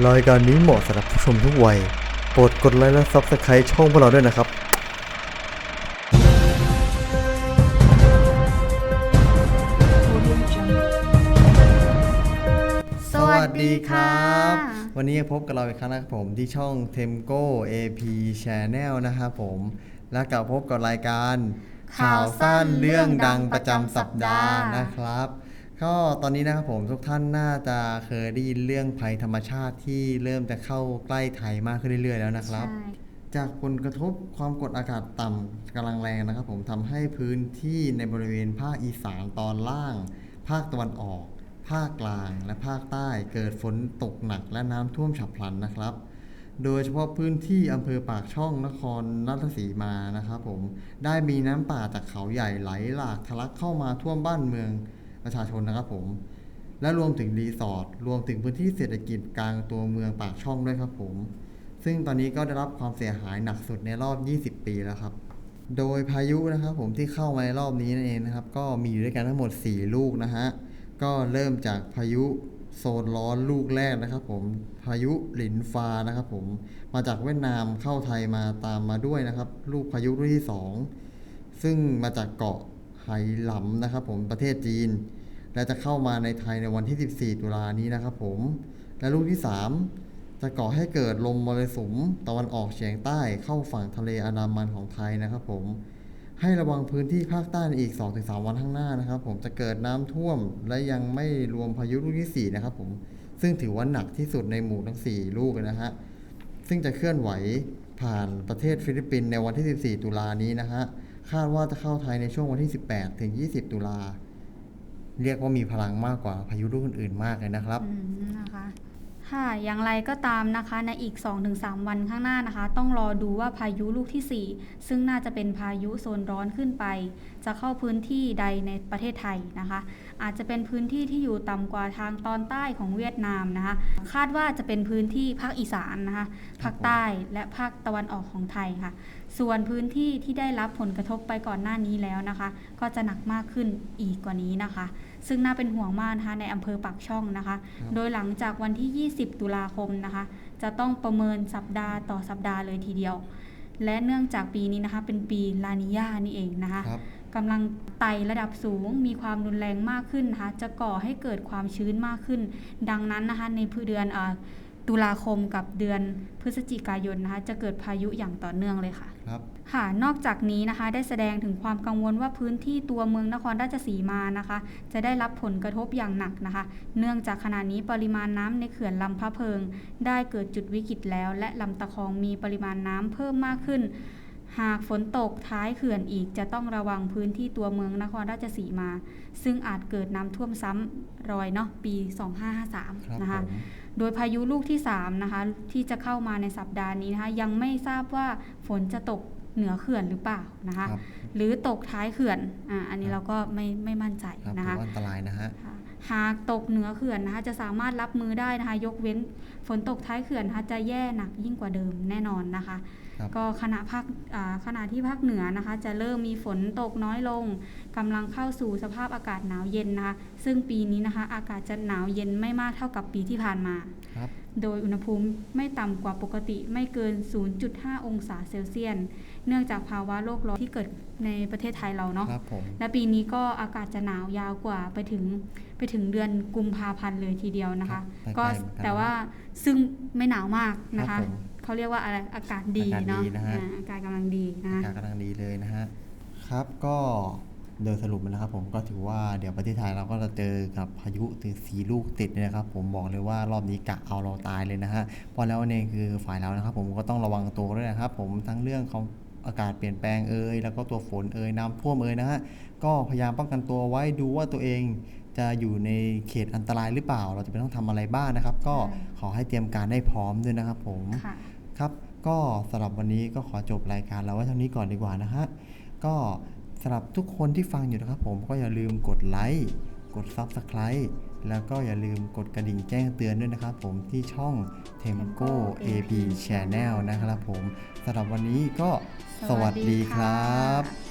รายการนี้เหมาะสำหรับผู้ชมทุกวัย โปรดกดไลค์และซับสไครต์ช่องพวกเราด้วยนะครับ สวัสดีครับ วันนี้พบกับเราอีกครั้งนะครับผมที่ช่อง Temco AP Channel นะครับผม และกลับพบกับรายการข่าวสั้นเรื่องดังประจำเรื่องดังประจำสัสัปปดาดาห์ห์นะครับ ก็ตอนนี้นะครับผมทุกท่านน่าจะเคยได้ยินเรื่องภัยธรรมชาติที่เริ่มจะเข้าใกล้ไทยมากขึ้นเรื่อยๆแล้วนะครับ ใช่ จากผลกระทบความกดอากาศต่ำกำลังแรงนะครับผมทำให้พื้นที่ในบริเวณภาคอีสานตอนล่าง ภาคตะวันออก ภาคกลางและภาคใต้เกิดฝนตกหนักและน้ำท่วมฉับพลันนะครับ โดยเฉพาะพื้นที่อำเภอปากช่องนครราชสีมานะครับผมได้มีน้ำป่าจากเขาใหญ่ไหลหลากทะลักเข้ามาท่วมบ้านเมือง ประชาชนนะครับผม และรวมถึงรีสอร์ทรวมถึงพื้นที่เศรษฐกิจกลางตัวเมืองปากช่องด้วยครับผม ซึ่งตอนนี้ก็ได้รับความเสียหายหนักสุดในรอบ 20 ปีแล้วครับ โดยพายุนะครับผมที่เข้ามาในรอบนี้นั่นเองนะครับ ก็มีอยู่ด้วยกันทั้งหมด 4 ลูกนะฮะ ก็เริ่มจากพายุโซนร้อนลูกแรกนะครับผมพายุหลินฟานะครับผมมาจากเวียดนามเข้าไทยมาตามมาด้วยนะครับ ลูกพายุลูกที่ 2 ซึ่งมาจากเกาะ ไหหลำนะครับผมประเทศจีน และจะเข้ามาในไทยในวันที่ 14 ตุลานี้นะครับผม และลูกที่ 3 จะก่อให้เกิดลมมรสุมตะวันออกเฉียงใต้เข้าฝั่งทะเลอันดามันของไทยนะครับผม ให้ระวังพื้นที่ภาคใต้อีก 2-3 วันข้างหน้านะครับ ผมจะเกิดน้ำท่วม และยังไม่รวมพายุลูกที่ 4 นะครับผมซึ่งถือว่าหนักที่สุดในหมู่ทั้ง 4 ลูกนะฮะซึ่งจะเคลื่อนไหวผ่านประเทศฟิลิปปินส์ในวันที่ 14 ตุลานี้นะฮะ คาดว่าจะเข้าไทยในช่วงวันที่ 18 ถึง 20 ตุลา เรียกว่ามีพลังมากกว่าพายุลูกอื่นๆมากเลยนะครับอืมนะคะ ค่ะอย่างไรก็ตามนะคะ ในอีก 2-3 วันข้างหน้านะคะ ต้องรอดูว่าพายุลูกที่ 4 ซึ่งน่าจะเป็นพายุโซนร้อนขึ้นไป จะเข้าพื้นที่ใดในประเทศไทยนะคะ อาจจะเป็นพื้นที่ที่อยู่ต่ำกว่าทางตอนใต้ของเวียดนามนะคะ คาดว่าจะเป็นพื้นที่ภาคอีสานนะคะ ภาคใต้และภาคตะวันออกของไทยค่ะ ส่วนพื้นที่ที่ได้รับผลกระทบไปก่อนหน้านี้แล้วนะคะ ก็จะหนักมากขึ้นอีกกว่านี้นะคะ ซึ่งน่าเป็นห่วงมากนะคะในอำเภอปากช่องนะคะครับโดยหลังจากวันที่ 20 ตุลาคมนะคะ จะต้องประเมินสัปดาห์ต่อสัปดาห์เลยทีเดียว และเนื่องจากปีนี้นะคะ เป็นปีลานิญานี่เองนะคะครับกำลังไต่ระดับสูงมีความรุนแรงมากขึ้นนะคะ จะก่อให้เกิดความชื้นมากขึ้น ดังนั้นนะคะในเดือนอา ตุลาคมกับเดือนพฤศจิกายนนะคะ จะเกิดพายุอย่างต่อเนื่องเลยค่ะ ครับ ค่ะ นอกจากนี้นะคะ ได้แสดงถึงความกังวลว่าพื้นที่ตัวเมืองนครราชสีมานะคะ จะได้รับผลกระทบอย่างหนักนะคะ เนื่องจากขณะนี้ปริมาณน้ำในเขื่อนลำพะเพิง ได้เกิดจุดวิกฤตแล้ว และลำตะคองมีปริมาณน้ำเพิ่มมากขึ้น หากฝนตกท้ายเขื่อนอีกจะต้องระวังพื้นที่ตัวเมืองนครราชสีมา ซึ่งอาจเกิดน้ำท่วมซ้ำรอยเนาะปีครับ2553 นะคะผม โดยพายุลูกที่3นะคะที่จะเข้ามาในสัปดาห์นี้นะคะยังไม่ทราบว่าฝนจะตกเหนือเขื่อนหรือเปล่านะคะครับหรือตกท้ายเขื่อนอ่าอันนี้เราก็ไม่ไม่มั่นใจครับนะถืคะอว่าอันตรายนะฮะค่ะ หากตกเหนือเขื่อนนะคะจะสามารถรับมือได้นะคะยกเว้นฝนตกท้ายเขื่อนนะคะจะแย่หนักยิ่งกว่าเดิมแน่นอนนะคะ ครับ ก็ขณะภาคอ่าขณะที่ภาคเหนือนะคะ จะเริ่มมีฝนตกน้อยลงกำลังเข้าสู่สภาพอากาศหนาวเย็นนะคะ ซึ่งปีนี้นะคะ อากาศจะหนาวเย็นไม่มากเท่ากับปีที่ผ่านมาครับ โดยอุณหภูมิไม่ต่ำกว่าปกติไม่เกิน 0.5 องศาเซลเซียส เนื่องจากภาวะโลกร้อนที่เกิดในประเทศไทยเราเนาะ ครับผม และปีนี้ก็อากาศจะหนาวยาวกว่าไปถึงไปถึงเดือนกุมภาพันธ์เลยทีเดียวนะคะ ครับก็ใกล้ๆเหมือนกันแต่ว่าซึ่งไม่หนาวมากนะครัคะ บผมเขาเรียกว่าอะไรอากาศดีอากาศดีเนาะนะฮะ อ่าอากาศกำลังดีนะ อากาศกำลังดีเลยนะฮะ ครับก็ โดยสรุปนะครับผมก็ถือว่าเดี๋ยวประเทศไทยเราก็จะเจอกับพายุถึงสีลูกติดเนี่ยนะครับ ผมบอกเลยว่ารอบนี้กะเอาเราตายเลยนะฮะเพราะแล้วเนี่ยคือฝ่ายเรานะครับ ผมก็ต้องระวังตัวด้วยนะครับ ผมทั้งเรื่องของอากาศเปลี่ยนแปลงเอ่ยแล้วก็ตัวฝนเอ่ยน้ำท่วมเอ่ยนะฮะก็พยายามป้องกันตัวไว้ดูว่าตัวเองจะอยู่ในเขตอันตรายหรือเปล่า เราจะเป็นต้องทำอะไรบ้างนะครับ ก็ขอให้เตรียมการได้พร้อมด้วยนะครับผมค่ะครับ ก็สำหรับวันนี้ก็ขอจบรายการเราไว้เท่านี้ก่อนดีกว่านะฮะก็ สำหรับทุกคนที่ฟังอยู่นะครับผมก็อย่าลืมกดไลค์กด Subscribe แล้วก็อย่าลืมกดกระดิ่งแจ้งเตือนด้วยนะครับผมที่ช่อง Temco AP Channel นะครับผมสำหรับวันนี้ก็สวัสดีครับ